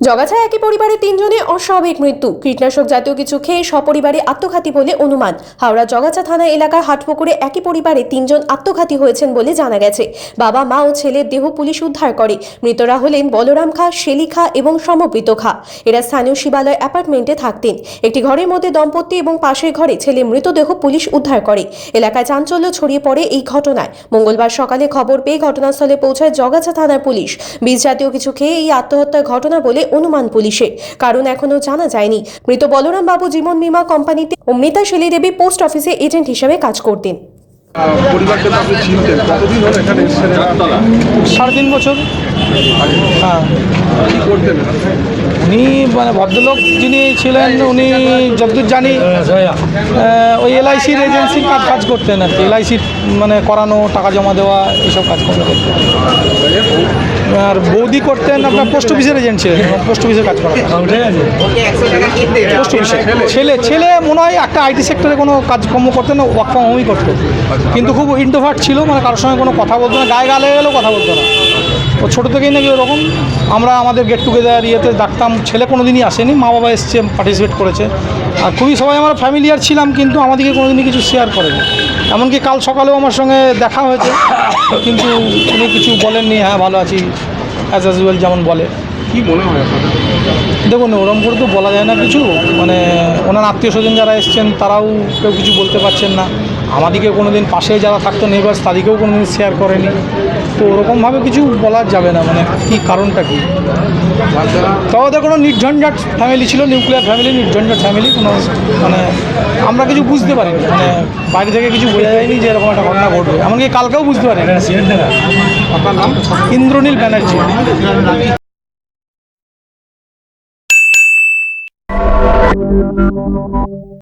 জগাছায় একই পরিবারের তিনজনে অস্বাভাবিক মৃত্যু। কীটনাশক জাতীয় কিছু খেয়ে সপরিবারে আত্মঘাতী বলে অনুমান। হাওড়া জগাছা থানা এলাকার হাটপুকুরে একই পরিবারে তিনজন আত্মঘাতী হয়েছেন বলে জানা গেছে। বাবা, মা ও ছেলের দেহ পুলিশ উদ্ধার করে। মৃতরা হলেন বলরাম খা, শেলি খা এবং সমপ্রীত খা। এরা স্থানীয় শিবালয় অ্যাপার্টমেন্টে থাকতেন। একটি ঘরের মধ্যে দম্পতি এবং পাশের ঘরে ছেলে মৃতদেহ পুলিশ উদ্ধার করে। এলাকায় চাঞ্চল্য ছড়িয়ে পড়ে এই ঘটনায়। মঙ্গলবার সকালে খবর পেয়ে ঘটনাস্থলে পৌঁছায় জগাছা থানার পুলিশ। বীজ জাতীয় কিছু খেয়ে এই আত্মহত্যার ঘটনা বলে অনুমান পুলিশের। কারণ এখনও জানা যায়নি। মৃত বলরাম বাবু জীবন বীমা কোম্পানিতে ও মৃতা শেলী পোস্ট অফিসে এজেন্ট হিসেবে কাজ করতেন। পরিবারকে তো আপনি চিনতেন। কতদিন হলো এখানে এসেছেন? সাড়ে তিন বছর। হ্যাঁ। কি করতেন? উনি মানে ভদ্রলোক যিনি ছিলেন উনি যতদূর জানি ওই এলআইসির এজেন্সির কাজ কাজ করতেন আর কি। এলআইসির মানে করানো টাকা জমা দেওয়া এইসব কাজকর্ম করতেন। আর বৌদি করতেন আপনার পোস্ট অফিসের এজেন্ট ছিলেন পোস্ট অফিসের কাজ করা পোস্ট অফিসে। ছেলে ছেলে মনে হয় একটা আইটি সেক্টরে কোনো কাজকর্ম করতেন ওয়ার্ক ফ্রম হোমই করতো কিন্তু খুব ইন্টোভার্ট ছিল মানে কারোর সঙ্গে কোনো কথা বলতো না গায়ে গালে গেলেও কথা বলতো না। ও ছোটো থেকেই নাকি ওরকম আমরা আমাদের গেট টুগেদার ইয়েতে ডাকতাম ছেলে কোনো দিনই আসেনি মা বাবা এসছে পার্টিসিপেট করেছে। আর খুবই সবাই আমরা ফ্যামিলিয়ার ছিলাম কিন্তু আমাদেরকে কোনো দিনই কিছু শেয়ার করেনি। এমনকি কাল সকালেও আমার সঙ্গে দেখা হয়েছে কিন্তু উনি কিছু বলেননি হ্যাঁ ভালো আছি অ্যাজ ইউজুয়াল যেমন বলে। কি মনে হয় দেখুন ওরম করে তো বলা যায় না কিছু মানে ওনার আত্মীয় স্বজন যারা এসছেন তারাও কেউ কিছু বলতে পারছেন না। আমাদেরকে কোনো দিন পাশে যারা থাকতো নেবার্স তাদেরকেও কোনো দিন শেয়ার করেনি। তো ওরকমভাবে কিছু বলা যাবে না মানে কী কারণটা কী? তো ওদের কোনো নির্ঝঞ্ঝাট ফ্যামিলি ছিল নিউক্লিয়ার ফ্যামিলি নির্ঝঞ্ঝাট ফ্যামিলি কোনো মানে আমরা কিছু বুঝতে পারিনি মানে বাইরে থেকে কিছু বোঝা যায়নি যে এরকম একটা ঘটনা ঘটবে। এমনকি কালকেও বুঝতে পারিনি। আপনার নাম? ইন্দ্রনীল ব্যানার্জি।